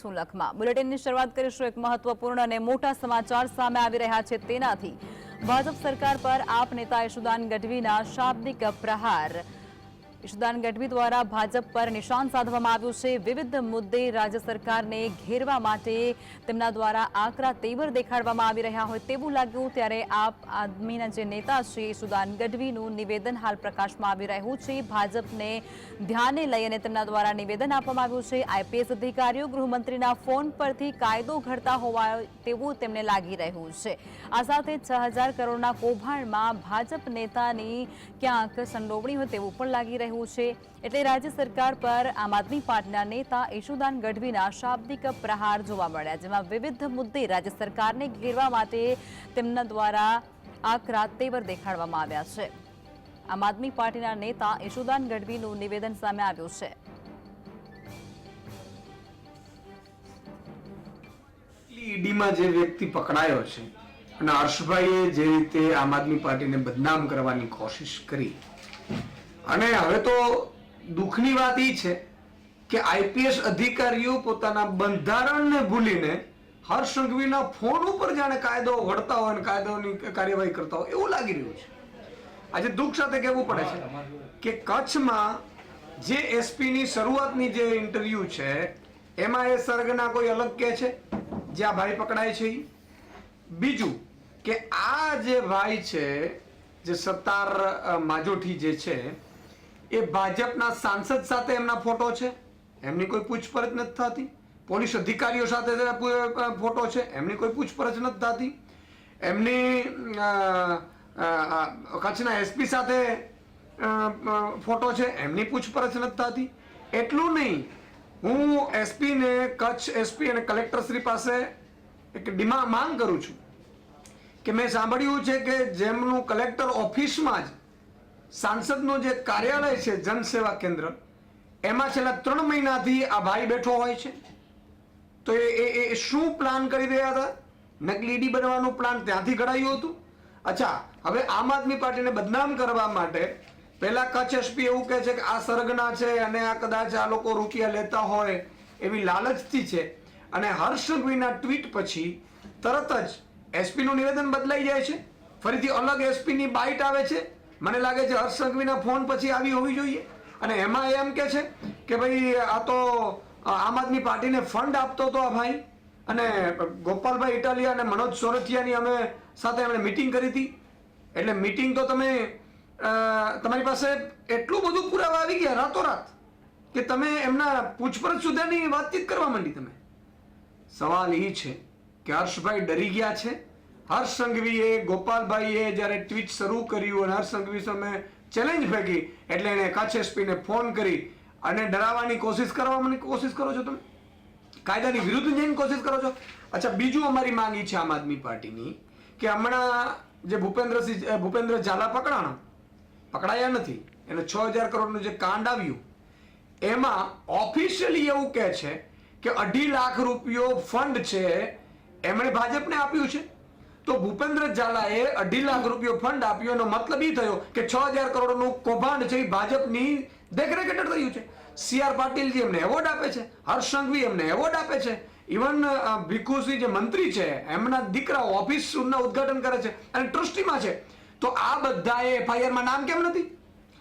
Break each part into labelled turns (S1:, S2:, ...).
S1: છું લખમાં. બુલેટિનની શરૂઆત કરીશું એક મહત્વપૂર્ણ અને મોટા સમાચાર સામે આવી રહ્યા છે તેનાથી. ભાજપ સરકાર પર આપ નેતા યશુદાન ગઢવીના શાબ્દિક પ્રહાર. યશુદાન ગઢવી દ્વારા ભાજપ પર નિશાન સાધવામાં આવ્યું છે. વિવિધ મુદ્દે રાજ્ય સરકારને ઘેરવા માટે તેમના દ્વારા આકરા તેવર દેખાડવામાં આવી રહ્યા હોય તેવું લાગ્યું ત્યારે આપ આદમીના જે નેતા છે, ઈશુદાન ગઢવીનું નિવેદન હાલ પ્રકાશમાં આવી રહ્યું છે. ભાજપને ધ્યાને લઈ અને તેમના દ્વારા નિવેદન આપવામાં આવ્યું છે. આઈપીએસ અધિકારીઓ ગૃહમંત્રીના ફોન પરથી કાયદો ઘડતા હોવા તેવું તેમને લાગી રહ્યું છે. આ સાથે છ હજાર કરોડના કૌભાંડમાં ભાજપ નેતાની ક્યાંક સંડોવણી હોય તેવું પણ લાગી રહ્યું છે એટલે રાજ્ય સરકાર પર આમ આદમી પાર્ટીના નેતા યશુદાન ગઢવીના શાબ્દિક પ્રહાર જોવા મળ્યા, જેમાં વિવિધ મુદ્દે રાજ્ય સરકારને ઘેરવા માટે તેમના દ્વારા આકરા તેવર દેખાડવામાં આવ્યા છે. આમ આદમી પાર્ટીના નેતા યશુદાન ગઢવીનું નિવેદન સામે આવ્યું છે.
S2: ઈડીમાં જે વ્યક્તિ પકડાયો છે અને હર્ષભાઈએ જે રીતે આમ આદમી પાર્ટીને બદનામ કરવાની કોશિશ કરી અને હવે તો દુઃખની વાત એ છે કે આઈપીએસ અધિકારીઓ પોતાના બંધારણને ભૂલીને હર્ષ સંઘવીના ફોન ઉપર જાણે કાયદો વળતા હોય અને કાયદોની કાર્યવાહી કરતા હોય એવું લાગી રહ્યું છે આજે દુઃખ સાથે કહેવું પડે છે કે કચ્છમાં જે એસપીની શરૂઆતની જે ઇન્ટરવ્યૂ છે, એમાં એ સર્ગના કોઈ અલગ કે છે જે આ ભાઈ પકડાય છે. બીજું કે આ જે ભાઈ છે, જે સત્તાર માજોઠી જે છે એ ભાજપના સાંસદ સાથે એમના ફોટો છે? એમની કોઈ પૂછપરછ નથી થતી? પોલીસ અધિકારીઓ સાથે ફોટો છે? એમની કોઈ પૂછપરછ નથી થતી? એમની કચ્છના એસપી સાથે ફોટો છે? એમની પૂછપરછ નથી થતી? એટલું નહીં. હું એસપીને, કચ્છ એસપી અને કલેક્ટરશ્રી પાસે એક ડિમાન્ડ માંગ કરું છું કે મેં સાંભળ્યું છે કે જેમનું કલેક્ટર ઓફિસમાં જ સાંસદનું જે કાર્યાલય છે જનસેવા કેન્દ્ર, એમાં છેલ્લા ત્રણ મહિનાથી આ ભાઈ બેઠો હોય છે. તો એ, એ- એ શું પ્લાન કરી રહ્યા હતા? નકલી ઈડી બનવાનું પ્લાન ત્યાંથી ઘડાયું હતું? અચ્છા, હવે આમ આદમી પાર્ટીને બદનામ કરવા માટે પહેલા કચ્છ એસપી એવું કહે છે કે આ સરગના છે અને આ કદાચ આ લોકો રૂપિયા લેતા હોય એવી લાલચથી છે. અને હર્ષ સંઘવીના ટ્વીટ પછી તરત જ એસપીનું નિવેદન બદલાઈ જાય છે. ફરીથી અલગ એસપીની બાઇટ આવે છે. મને લાગે છે હર્ષ સંઘવીના ફોન પછી આવી હોવી જોઈએ. અને એમાં એમ કે છે કે ભાઈ, આ તો આમ આદમી પાર્ટીને ફંડ આપતો હતો આ ભાઈ. અને ગોપાલભાઈ ઇટાલિયા અને મનોજ સોરઠિયાની અમે સાથે એમણે મિટિંગ કરી હતી. એટલે મીટિંગ તો તમે તમારી પાસે એટલું બધું પુરાવા આવી ગયા રાતોરાત કે તમે એમના પૂછપરછ સુધીની વાતચીત કરવા માંડી તમે. સવાલ એ છે કે હર્ષભાઈ ડરી ગયા છે? હર્ષ સંઘવીએ ગોપાલભાઈએ જ્યારે ટ્વીટ શરૂ કર્યું અને હર્ષ સંઘવી સામે ચેલેન્જ ફેંકી એટલે એણે કચ્છ એસપીને ફોન કરી. અને ડરાવવાની કોશિશ કરવાની કોશિશ કરો છો તમે? કાયદાની વિરુદ્ધ જઈને કોશિશ કરો છો? અચ્છા, બીજું અમારી માંગ છે આમ આદમી પાર્ટીની કે હમણાં જે ભૂપેન્દ્રસિંહ ભૂપેન્દ્ર ઝાલા પકડાણો. પકડાયા નથી. એને છ હજાર કરોડનું જે કાંડ આવ્યું, એમાં ઓફિશિયલી એવું કહે છે કે અઢી લાખ રૂપિયો ફંડ છે, એમણે ભાજપને આપ્યું છે. તો ભૂપેન્દ્ર ઝાલાએ અઢી લાખ રૂપિયો ફંડ આપ્યો એનો મતલબ એ થયો કે છ હજાર કરોડનું કૌભાંડ છે એ ભાજપની દેખરેખ હેઠળ થયું છે. સી આર પાટીલજી એમને એવોર્ડ આપે છે, હર્ષ સંઘવી એમને એવોર્ડ આપે છે, ઇવન ભીખુસિંહ જે મંત્રી છે, એમના દીકરાઓ ઓફિસના ઉદ્ઘાટન કરે છે અને ટ્રસ્ટીમાં છે. તો આ બધાએ એફઆઈઆરમાં નામ કેમ નથી?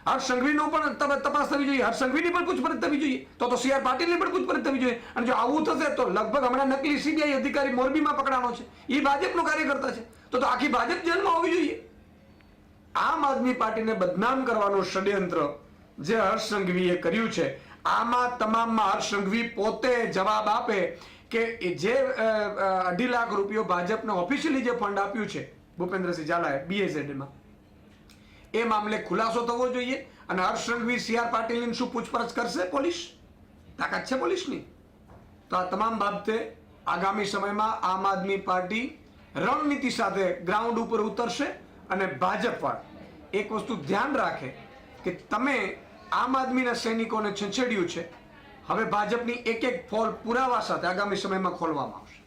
S2: હર્ષ સંઘવીનું પણ તપાસ થવી જોઈએ. હર્ષ સંઘવીની પણ પૂછપરછ થવી જોઈએ. તો તો સીઆર પાટીલની પણ પૂછપરછ થવી જોઈએ. અને જો આવું થશે તો લગભગ હમણાં નકલી સીબીઆઈ અધિકારી મોરબીમાં પકડાનો છે. એ ભાજપનો કાર્યકર્તા છે. તો તો આખી ભાજપ જેલમાં હોવી જોઈએ. આમ આદમી પાર્ટીને બદનામ કરવાનું ષડયંત્ર જે હર્ષ સંઘવીએ કર્યું છે. આમાં તમામમાં હર્ષ સંઘવી પોતે જવાબ આપે કે જે અઢી લાખ રૂપિયો ભાજપને ઓફિશિયલી જે ફંડ આપ્યું છે, ભૂપેન્દ્રસિંહ ઝાલાએ બીએસએડમાં એ મામલે ખુલાસો થવો જોઈએ અને હર્ષ સંઘવી સી આર પાટીલની શું પૂછપરછ કરશે પોલીસ? તાકાત છે પોલીસની? તો આ તમામ બાબતે આગામી સમયમાં આમ આદમી પાર્ટી રણનીતિ સાથે ગ્રાઉન્ડ ઉપર ઉતરશે અને ભાજપ પણ એક વસ્તુ ધ્યાન રાખે કે તમે આમ આદમીના સૈનિકોને છંછેડ્યું છે. હવે ભાજપની એક એક ફોલ પુરાવા સાથે આગામી સમયમાં ખોલવામાં આવશે.